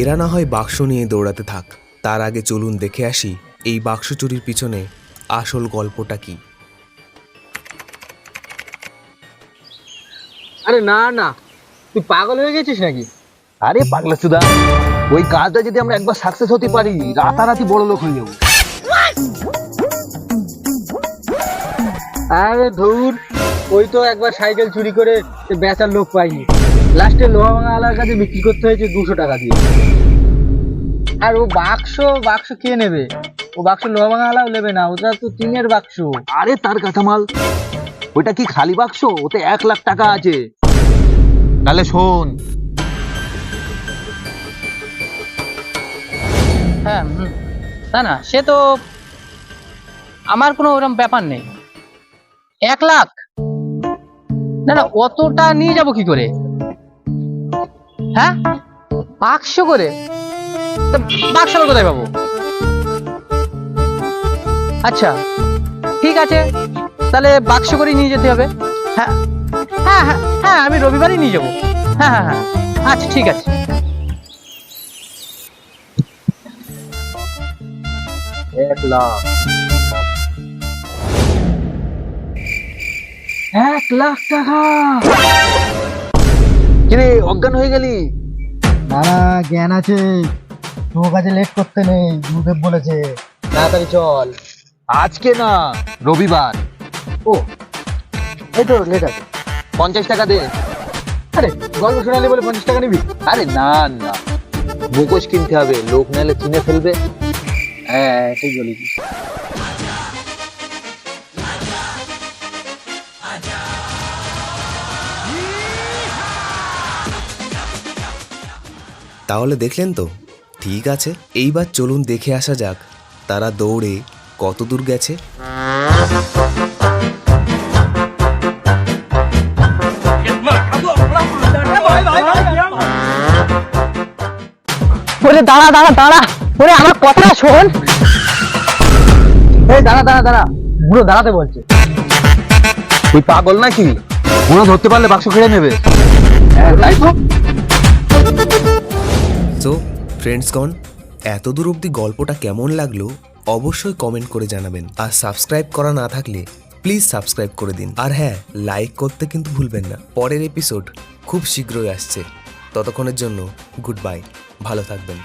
এরা না হয় বাক্স নিয়ে দৌড়াতে থাক। তার আগে চলুন দেখে আসি, এই বাক্স চুরির পিছনে আসল গল্পটা কি? আরে না না। তুই পাগল হয়ে গেছিস নাকি? আরে পাগলা সুদা ওই কাজটা যদি আমরা একবার সাকসেস হতে পারি রাতারাতি বড় লোক হয়ে যাব। আরে ধুর ওই তো একবার সাইকেল চুরি করে বেচার লোক পাইনি। লাস্টে লোহা ভাঙা আলার কাছে বিক্রি করতে হয়েছে দুশো টাকা দিয়ে। আর ও বাক্স বাক্স কে নেবে? ও বাক্স লোহা ভাঙা আলাও নেবে না ওটা তো টিনের বাক্স। আরে তার কাঁচামাল ওইটা কি খালি বাক্স? ওতে এক লাখ টাকা আছে। তাহলে শোন। হ্যাঁ হুম। না না, সে তো আমার কোনো ওরকম ব্যাপার নেই। এক লাখ? না না, অতটা নিয়ে যাব কি করে? হ্যাঁ? বাক্স করে? বাক্স কোথায় পাবো? আচ্ছা ঠিক আছে। তাহলে বাক্স করে নিয়ে যেতে হবে। হ্যাঁ। হ্যাঁ হ্যাঁ হ্যাঁ আমি রবিবারই নিয়ে যাব। হ্যাঁ হ্যাঁ হ্যাঁ আচ্ছা ঠিক আছে। এক লাখ। এক লাখ টাকা। কিরে অজ্ঞান হয়ে গেলি? না না জ্ঞান আছে। তোর কাছে লেট করতে নেই গুরুদেব বলেছে। তাড়াতাড়ি চল। আজকে না রবিবার। ও এই তো লেট আছে। পঞ্চাশ টাকা দে। আরে, গল্প শোনালি বলে পঞ্চাশ টাকা নিবি? আরে, না না। মুখোশ কিনতে হবে, লোক নাহলে চিনে ফেলবে। হ্যাঁ ঠিক বলেছিস। তাহলে দেখলেন তো? ঠিক আছে, এইবার চলুন দেখে আসা যাক। তারা দৌড়ে কত দূর গেছে? ওরে দাঁড়া দাঁড়া দাঁড়া। ওরে আমার কথা শোন। এই দাঁড়া দাঁড়া দাঁড়া। বুড়ো দাঁড়াতে বলছে। তুই পাগল নাকি? ধরতে পারলে বাক্স কেড়ে নেবে। তাই তো। ফ্রেন্ডসগণ এত দূর অবধি গল্পটা কেমন লাগল অবশ্যই কমেন্ট করে জানাবেন। আর সাবস্ক্রাইব করা না থাকলে প্লিজ সাবস্ক্রাইব করে দিন। আর হ্যাঁ লাইক করতে কিন্তু ভুলবেন না। পরের এপিসোড খুব শীঘ্রই আসছে। ততক্ষণের জন্য গুড বাই ভালো থাকবেন।